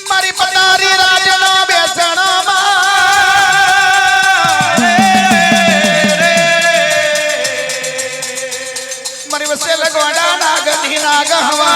મારી પટારી રાજનો બેસણમાં મારી વસે લગવાડા નાગની નાગ હવાયો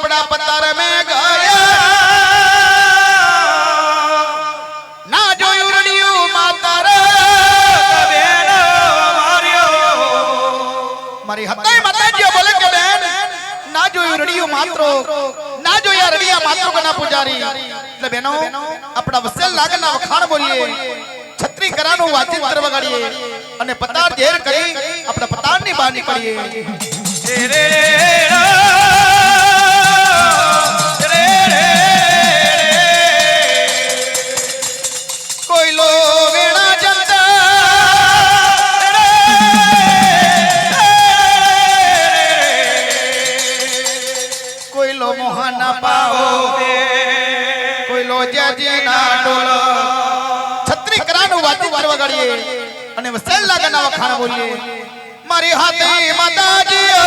આપણા પતાર મેં ગયા. ના જોયું રડિયું માતર મારી હતાય માતાજીઓ બોલે કે બેન. ના જોયું રડિયું માત્રો. ના જોયા રડિયા માત્રો કના પૂજારી. એટલે બેનો આપણા વસેલ વખાણ બોલીએ. છત્રી કરાનું વાચિત્ર વગાડીએ. અને પતાર ઝેર કરી આપણા પતારની બહાર નીકળીએ. વગાડીએ અને વસેલ લાગના વખાણ બોલીએ. મારી હાથે માતાજીઓ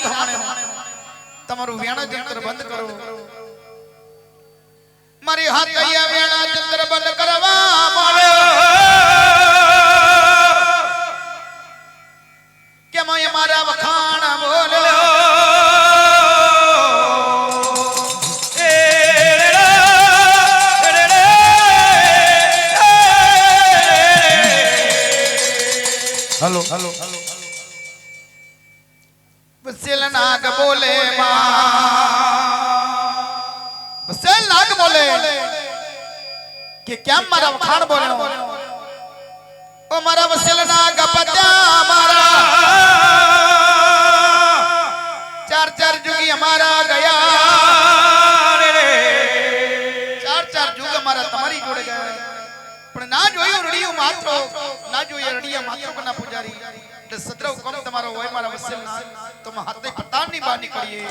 નાગી હાલ મંડોલમ થાય મારી નાગની નાગ હમણે તમે તમારું વેણા જંતર બંધ કરો મારી હાથ કૈયા વેણા જંતર બંધ કરવા મળ્યો માં વસેલ નાગ બોલે કે કેમ મારા વખાણ બોલ્યો ઓ મારા વસેલ નાગ પત્યા મારા ચાર ચાર જુગી અમારા ગયા ચાર ચાર જુગ અમારા તમારી જોડે ગયા પણ ના જોયું રડિયું માત્ર ના જોયું રડિયા માત્ર કના પૂજારી એટલે સદ્રવ કોમ તમારો હોય મારા વસેલ નાગ તો માં હાથે પતાની બહાર નીકળીએ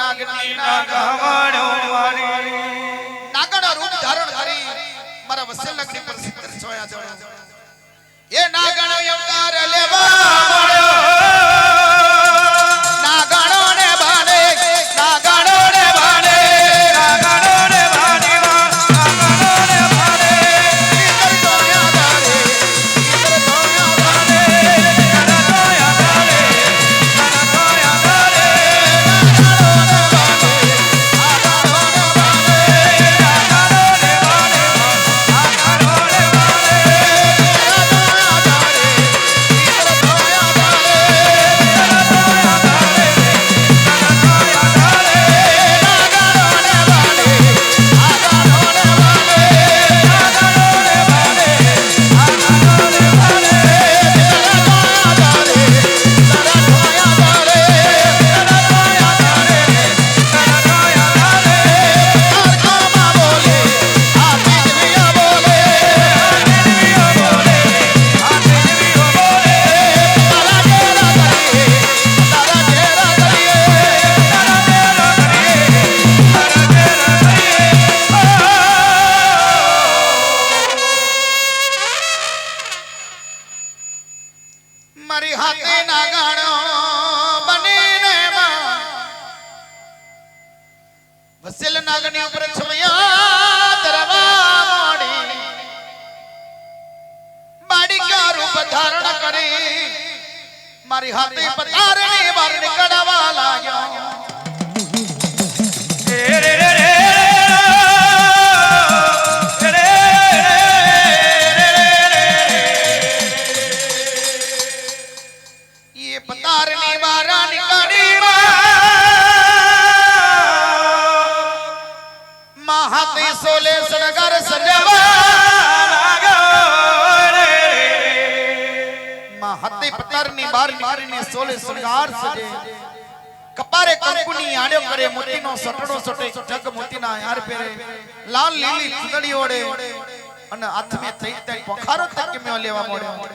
નાગની નાગ રૂપ ધારણ કરી મારા વસેલ નગરી પર સિદ્ધ છોયા દોડ્યો મારી હાથે પતારણી વાર નીકળવા લાગ્યો. અવતારની બાર નીકળીને સોલે શૃંગાર સજે. કપારે કંકુની આડ્યો કરે મોતીનો સટડો સટે, જગ મોતીના હાર પહેરે. લાલ લીલી ચૂંદડી ઓડે અને હાથમે થઈ તઈ પખારો તક મેં લેવા મળ્યો.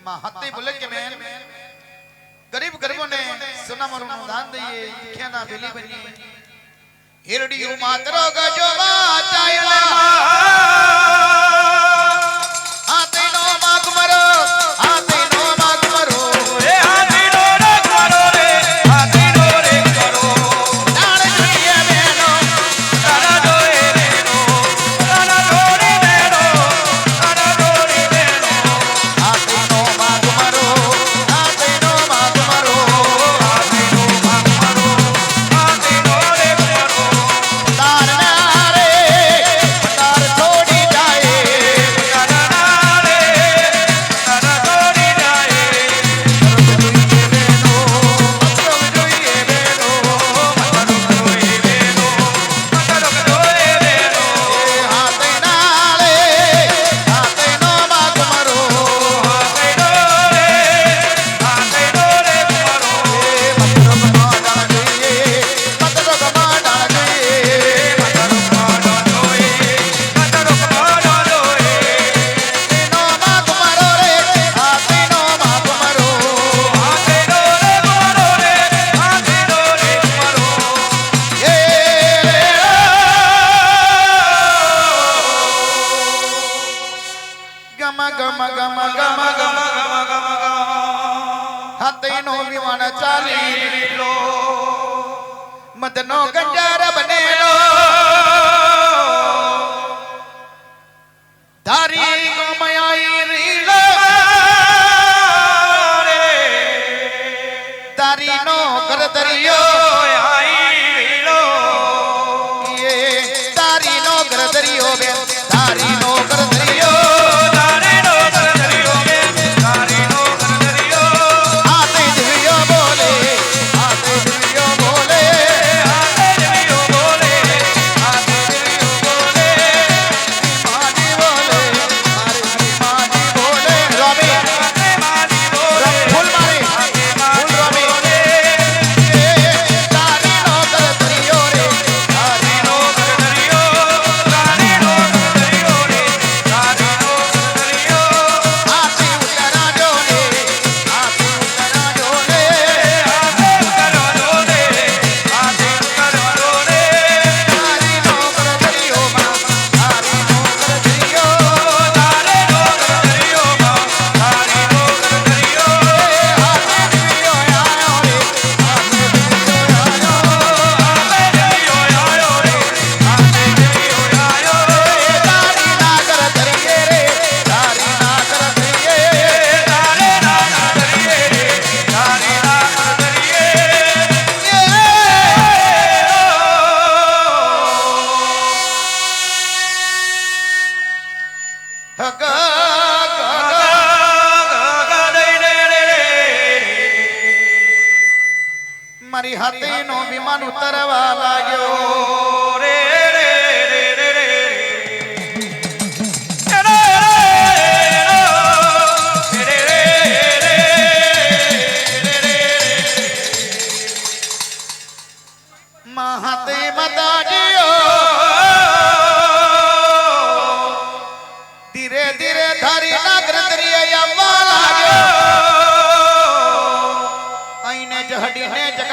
માં હાથે બોલે કે મેં ગરીબ ગરીબોને સોના મારું દાન દઈએ ખેના બેલી બની હિરડીયું માત્ર ગજો વાચાયલા ಗಮ ಗಮ ಗಮ ಗಮ ಗಮ ಹತ್ತೈನು ವಿಮಾನ ಚಾಲಿಲೋ ಮದನೋ ಗಂಜಾರ ಬನೇಲೋ ದಾರಿ ಗೋಮಯಾಯಿ ರೀ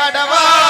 கடவா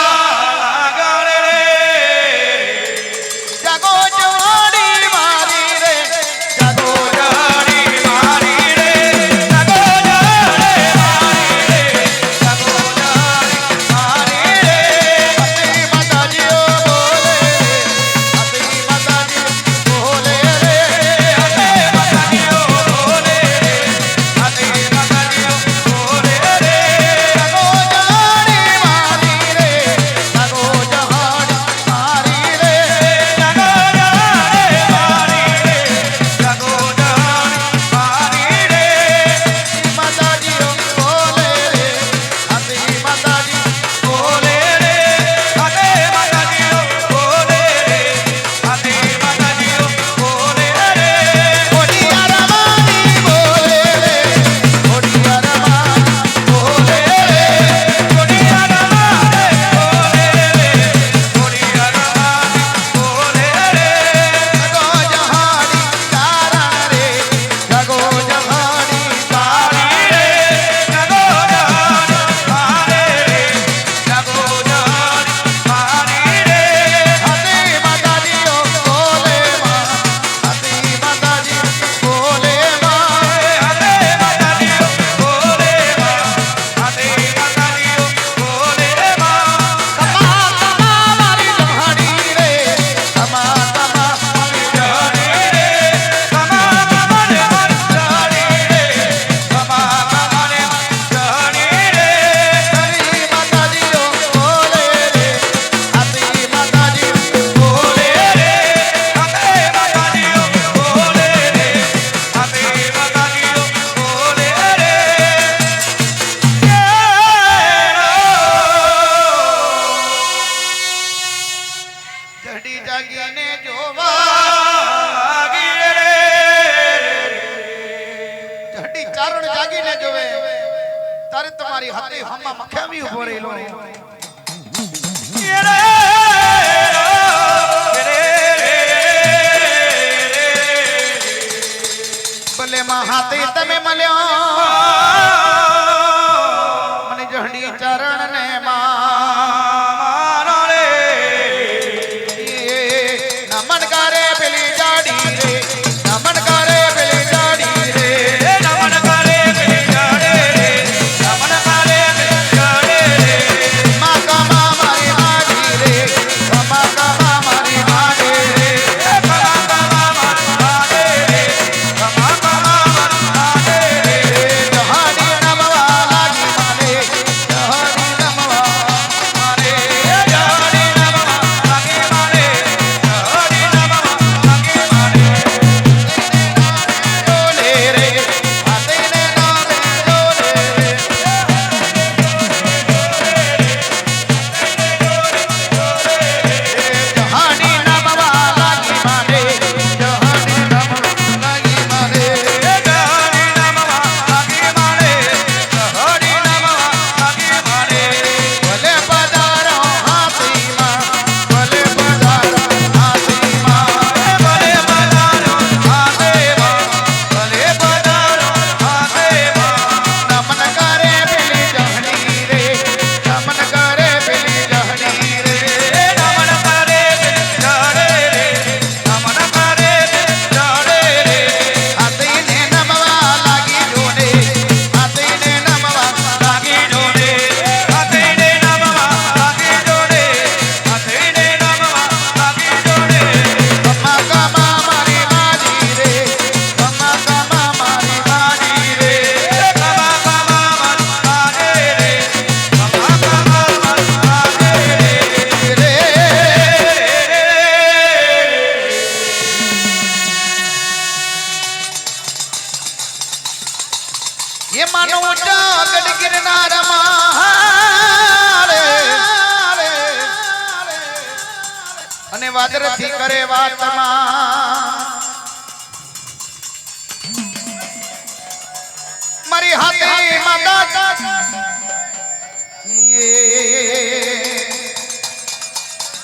પલે માં હાથે તમે મળ્યો. મને જહડી ચરણ ને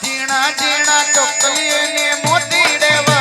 ઝીણા ઝીણા ચોકલી ને મોતી દેવા.